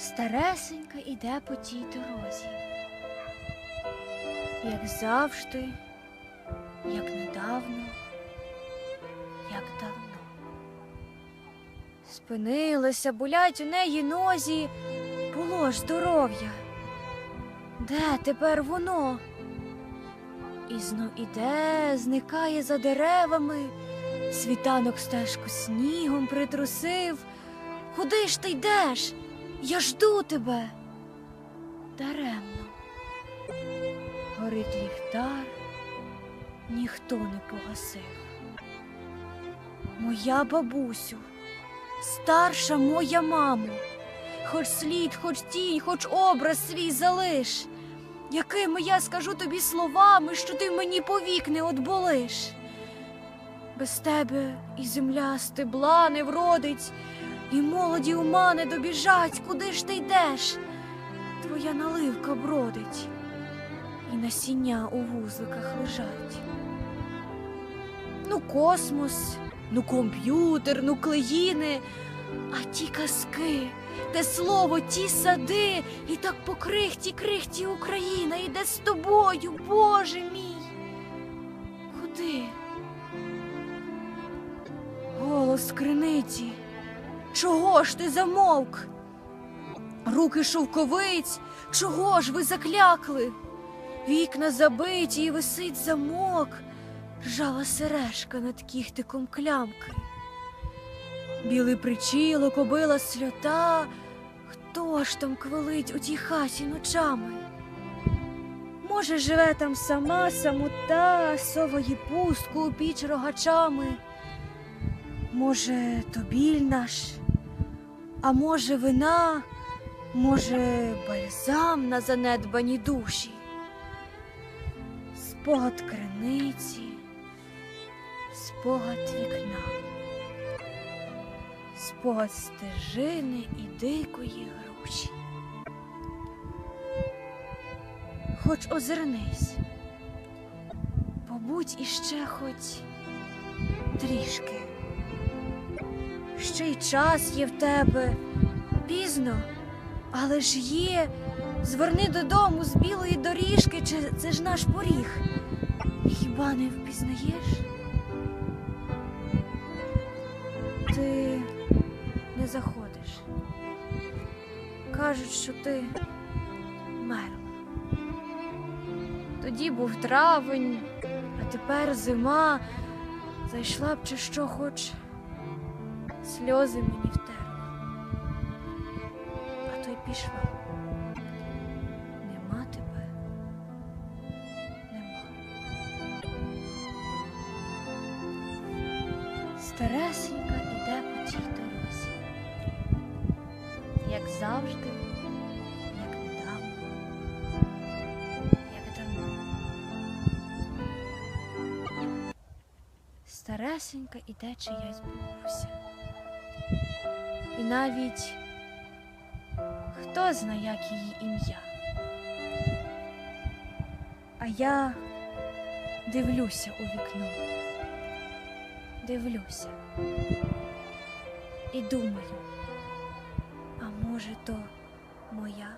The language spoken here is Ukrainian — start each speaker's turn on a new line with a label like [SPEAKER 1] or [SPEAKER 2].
[SPEAKER 1] Старесенька іде по тій дорозі. Як завжди, як недавно, як давно. Спинилася, болять у неї нозі, було ж здоров'я. Де тепер воно? І знов іде, зникає за деревами, світанок стежку снігом притрусив. Куди ж ти йдеш? Я жду тебе. Даремно. Горить ліхтар, ніхто не погасив. Моя бабусю, старша моя мамо, хоч слід, хоч тінь, хоч образ свій залиш, якими я скажу тобі словами, що ти мені повік не отболиш. Без тебе і земля стебла не вродить, і молоді ума не добіжать, куди ж ти йдеш? Твоя наливка бродить, і насіння у вузликах лежать. Ну, космос, ну комп'ютер, ну клеїни, а ті казки, те слово, ті сади, і так по крихті, крихті Україна іде з тобою, Боже мій. Куди? Голос криниці. Чого ж ти замовк? Руки шовковиць, чого ж ви заклякли? Вікна забиті і висить замок, ржава сережка над кіхтиком клямки. Білий причілок, обила сльота, хто ж там квилить у тій хаті ночами? Може, живе там сама самота, сової пустку у піч рогачами. Може, то біль наш, а може, вина, може, бальзам на занедбані душі, спогад криниці, спогад вікна, спогад стежини і дикої груші. Хоч озирнись, побудь іще хоч трішки. Ще й час є в тебе. Пізно, але ж є. Зверни додому з білої доріжки, чи це ж наш поріг. Хіба не впізнаєш? Ти не заходиш. Кажуть, що ти мерла. Тоді був травень, а тепер зима. Зайшла б чи що хоч сльози мені втерла, а то й пішла. Нема тебе, нема. Старесенька іде по тій дорозі, як завжди. Старесенька іде чиясь бабуся. І навіть хто знає, як її ім'я. А я дивлюся у вікно. Дивлюся і думаю, а може, то моя